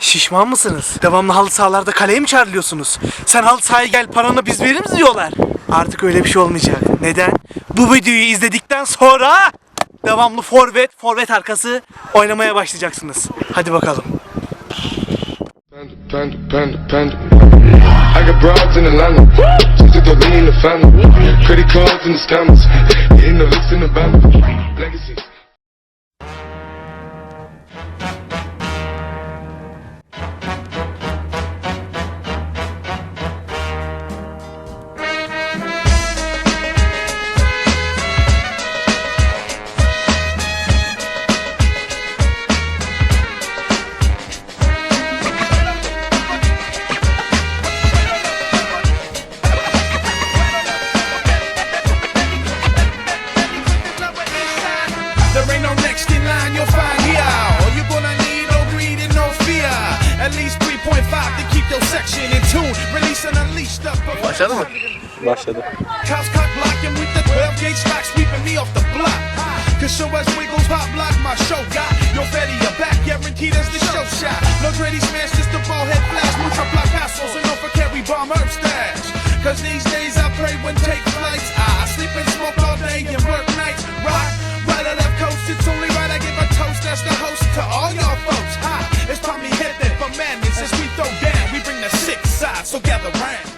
Şişman mısınız? Devamlı halı sahalarda kaleye mi çağrılıyorsunuz? Sen halı sahaya gel paranı biz veririz diyorlar. Artık öyle bir şey olmayacak. Neden? Bu videoyu izledikten sonra devamlı forvet, forvet arkası oynamaya başlayacaksınız. Hadi bakalım. Panda, panda, panda, panda. I got. Başladı. Blocking with the 12 gauge stock sweeping me off the block. Cause wiggles, pop block my show got. Back guaranteed as the show shot. No smash, just ball head flash. Block carry bomb. Cause these days I pray when take flights. I sleep and smoke all day and work nights. Rock, right coast, it's only right I give a toast as the host to all y'all folks. It's Tommy for madness as we throw down. We bring the so gather round.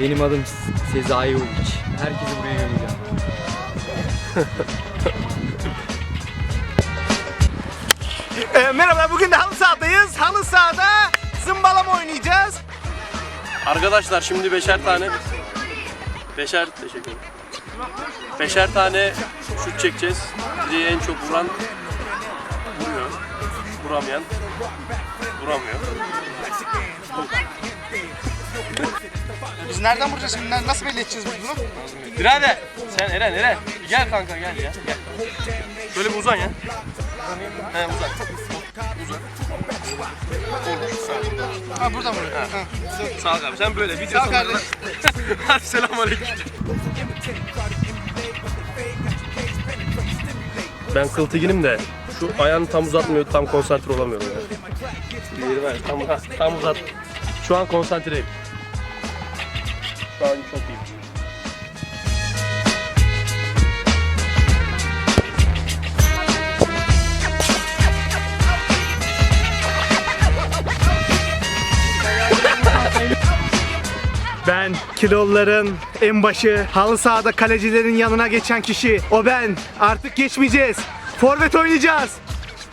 Benim adım Sezai Uliç. Herkesi buraya göreceğim. Ee, merhaba bugün de halı sahadayız. Halı sahada zımbalama oynayacağız. Arkadaşlar şimdi beşer tane beşer teşekkür ederim. Beşer tane şut çekeceğiz. Direğe en çok vuran vuruyor. Vuramayan vuramıyor. Biz nereden vuracağız şimdi? Nasıl belli edeceğiz biz bunu? Birader sen Eren Eren gel kanka gel ya gel. Şöyle bir uzan ya. He uzan. Uzan. Olur. Sağ ol. Ha buradan vuruyor. Ha. Sağ ol abi sen böyle video Sağ kardeş. Hadi selamünaleyküm. Ben kıltıginim de şu ayağını tam uzatmıyor, tam konsantre olamıyorum ya. Diğeri ver, tam, tam uzat. Şu an konsantreyim. Şu an çok iyi. Ben kiloluların en başı, halı sahada kalecilerin yanına geçen kişi. O ben. Artık geçmeyeceğiz. Forvet oynayacağız.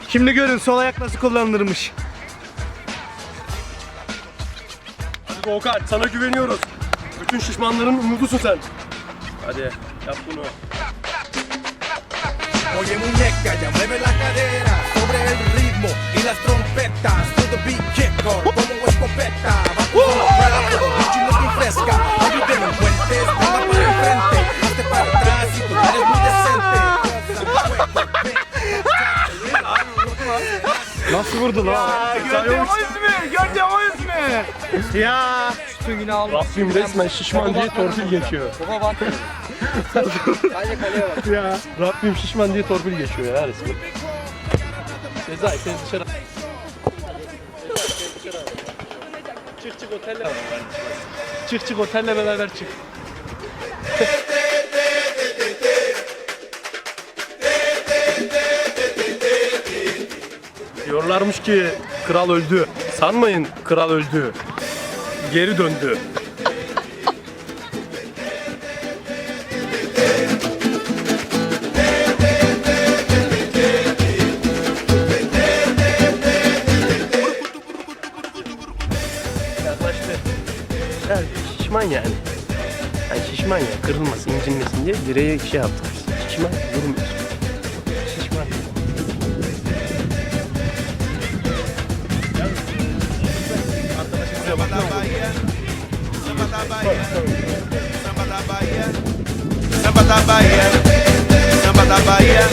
Şimdi görün sol ayak nasıl kullanılırmış. Volkan, sana güveniyoruz. Bütün şişmanların umudusun sen. Hadi yap bunu. Oye muñeca, ya mueve la cadera sobre el ritmo y las trompetas to the beat kick como escopeta. Va rápido, bicho y looking fresca. No hay delincuentes, nada para enfrente. Hazte para atrás y tú eres muy decente. Nasıl vurdu lan? Gördüğüm o yüz mü? Gördüğüm Ya. Bütün günü aldı. Rabbim resmen şişman diye torpil geçiyor. Baba bak. Sadece kaleye bak. Ya. Rabbim şişman diye torpil geçiyor ya resmen. Sezai seni dışarı Çık çık otelle beraber. Çık çık otelle beraber çık. Diyorlarmış ki kral öldü. Sanmayın kral öldü. Geri döndü. Yaklaştı. Yani şişman yani. Yani şişman ya kırılmasın, incinmesin diye direğe şey yaptık. Şişman vurmuyor. Da Bahia, samba da Bahia, samba da Bahia, samba da Bahia,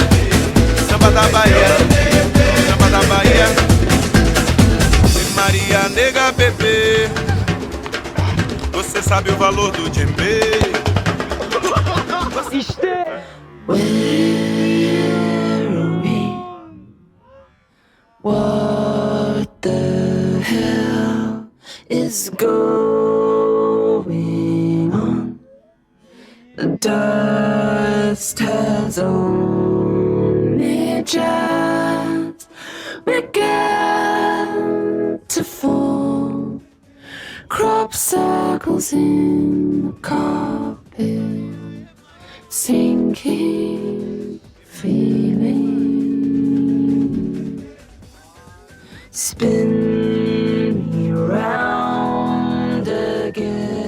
samba da Bahia, samba da Bahia. Maria nega bebê, você sabe o valor do djembe. What the is going dust has only just begun to fall. Crop circles in the carpet, sinking feeling. Spin me round again.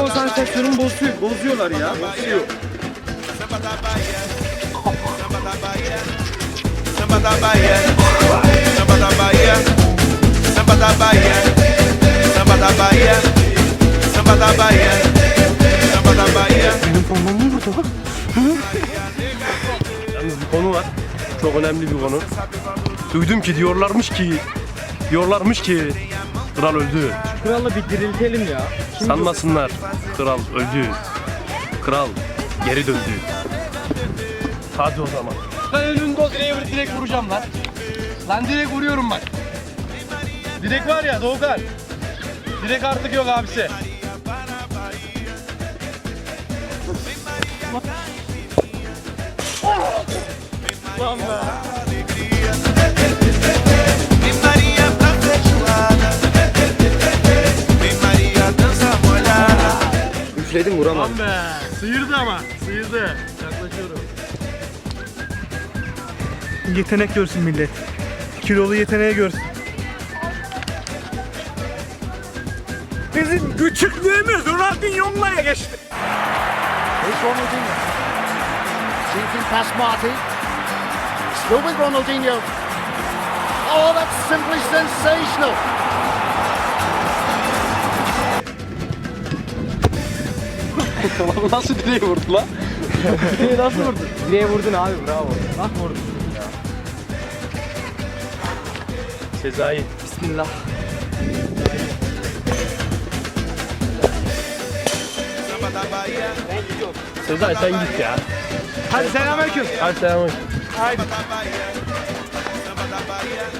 Konsantrasyonumu bozuyor, bozuyorlar ya. Bozuyor. samba da Bahia, samba da Bahia, samba da Bahia, samba da Bahia, samba da Bahia, samba da Bahia, samba da Bahia, samba da Bahia. Yalnız bir konu var. Çok önemli bir konu. Duydum ki diyorlarmış ki diyorlarmış ki kral öldü. Kralı bir diriltelim ya. Sanmasınlar. Kral öldü. Kral geri döndü. Hadi o zaman. Ben önünde o direğe direkt vuracağım lan. Lan direkt vuruyorum bak. Direk var ya Doğukan. Direk artık yok abisi. Mi Üfledim vuramadım. Be, sıyırdı ama. Sıyırdı. Yaklaşıyorum. Yetenek görsün millet. Kilolu yeteneği görsün. Bizim küçüklüğümüz Ronaldinho'ya geçti. Here's Ronaldinho. Shooting past Marty. Still with Ronaldinho. Oh, that's simply sensational. Nasıl direği vurdu lan? Direğe nasıl vurdun? Direğe vurdun abi bravo. Bak vurdun. Sezai. Bismillah. Sezai sen git ya. Hadi selamünaleyküm. Hadi selam. Haydi.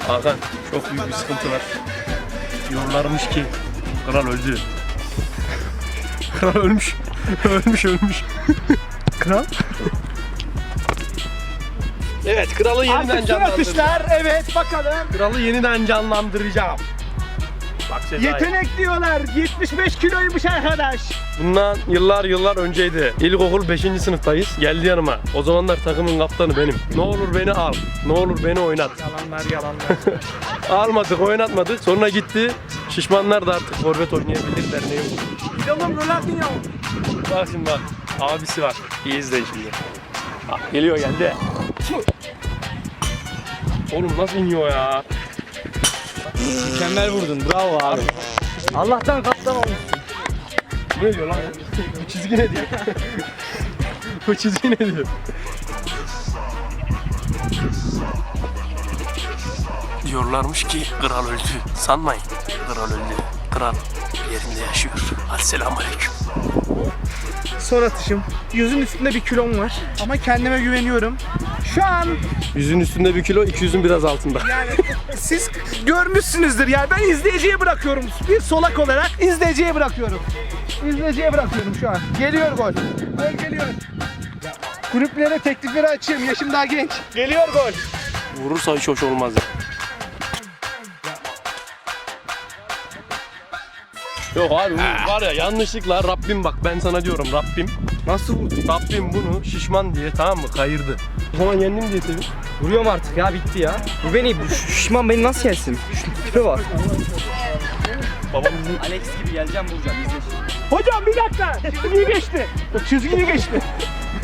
Hakan çok büyük bir sıkıntı var. Diyorlarmış ki kral öldü. Kral ölmüş. ölmüş ölmüş. Kral. Evet kralı yeniden Artık son canlandıracağım. atışlar. Evet bakalım. Kralı yeniden canlandıracağım. Bak Sezai. Yetenek diyorlar. 75 kiloymuş arkadaş. Bundan yıllar yıllar önceydi. İlkokul 5. sınıftayız. Geldi yanıma. O zamanlar takımın kaptanı benim. Ne olur beni al. Ne olur beni oynat. Yalanlar yalanlar. Almadık, oynatmadık. Sonra gitti. Şişmanlar da artık forvet oynayabilirler. Ne olur. Gidelim Ronaldinho. Bak şimdi bak. Abisi var. İyi izleyin şimdi. Bak, geliyor geldi. Oğlum nasıl iniyor ya? Mükemmel vurdun bravo abi. Allah'tan kaptan olmuş. Bu ne diyor lan? Bu çizgi ne diyor? Bu çizgi ne diyor? Diyorlarmış ki kral öldü. Sanmayın. Kral öldü. Kral yerinde yaşıyor. Hadi selamünaleyküm. Son atışım. Yüzün üstünde bir kilom var. Ama kendime güveniyorum. Şu an Yüzün üstünde bir kilo, 200'ün biraz altında. yani siz görmüşsünüzdür yani ben izleyiciye bırakıyorum. Bir solak olarak izleyiciye bırakıyorum. İzleyiciye bırakıyorum şu an. Geliyor gol. Gol geliyor. Kulüplere teklifleri açayım. Yaşım daha genç. Geliyor gol. Vurursa hiç hoş olmaz ya. Yok abi bu var ya yanlışlıkla Rabbim bak ben sana diyorum Rabbim. Nasıl vurdun? Rabbim bunu şişman diye tamam mı kayırdı. O zaman yendim diye sevin. Vuruyorum artık ya bitti ya. Bu beni, bu şişman beni nasıl yensin? Şu tipe bak. Babam bizim Alex gibi geleceğim vuracağım izle. Hocam bir dakika. Çizgiyi geçti. Çizgiyi geçti.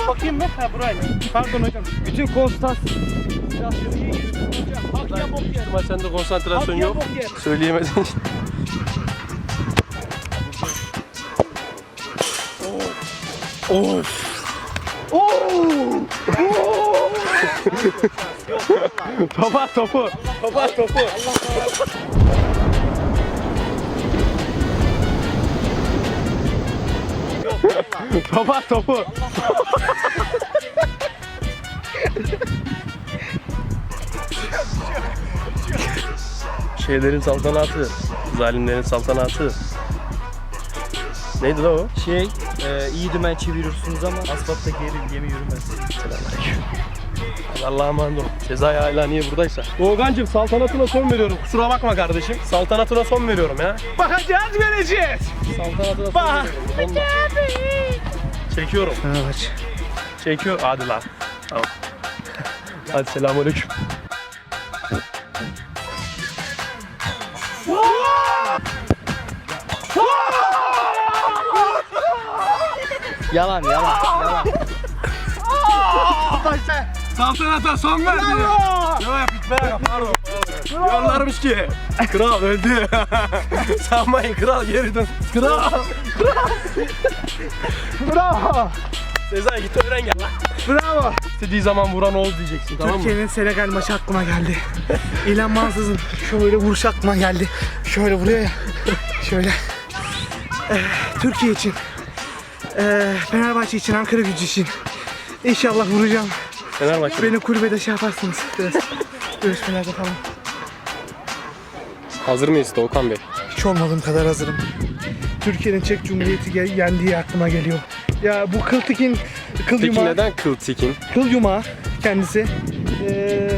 Bakayım ben. Ha burayı. Pardon hocam. Bütün konstas. Bak ya bok yer. maç sende konsantrasyon ya yok. bok yer. Söyleyemedin. Of. Oo! Oo! topu at topu. At topu. at topu. Şeylerin saltanatı, zalimlerin saltanatı. Neydi la o? Şey, e, iyi dümen çeviriyorsunuz ama asfaltta geri gemi yürümez. Allah'a emanet olun. Sezai hala niye buradaysa. Doğukancığım saltanatına son veriyorum. Kusura bakma kardeşim. Saltanatına son veriyorum ya. Bakacağız vereceğiz. Saltanatına son veriyorum. Ondan. Çekiyorum. Fenerbahçe. Çekiyor. Hadi lan. Tamam. Hadi selamünaleyküm. Yalan yalan yalan. Saltanata son verdi. Yok ya bitme ya pardon. Diyorlarmış ki kral öldü. Sanmayın kral geri dön. Kral. Kral. Bravo. Sezai git öğren gel. Bravo. İstediği zaman vuran Oğuz diyeceksin tamam mı? Türkiye'nin Senegal maçı aklıma geldi. İlhan Mansız'ın şöyle vuruş aklıma geldi. Şöyle vuruyor ya. Şöyle. Eh, Türkiye için. Fenerbahçe için, Ankara gücü için. İnşallah vuracağım. Fenerbahçe. Beni kulübede şey yaparsınız biraz. Görüşmelerde falan. Hazır mıyız Doğukan Bey? Hiç olmadığım kadar hazırım. Türkiye'nin Çek Cumhuriyeti yendiği aklıma geliyor. Ya bu kıl tikin, kıl Peki yumağı, neden kıl tikin? kıl yumağı kendisi. Ee,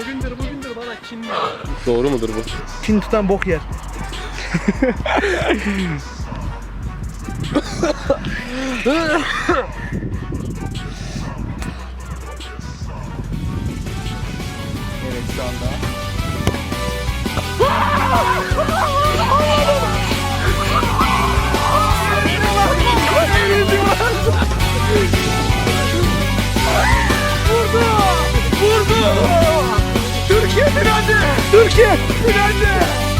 O gündür bugündür bana kin Doğru mudur bu? kin tutan bok yer. Evet şu anda. Türkiye finalde! Türkiye finalde!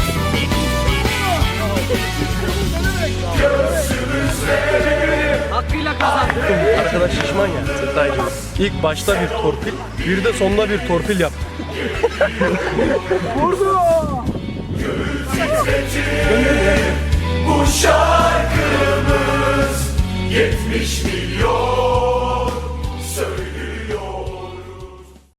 Kazandı. Arkadaş şişman ya Sezai'cim. İlk başta bir torpil, bir de sonunda bir torpil yaptı. Bu şarkımız 70 milyon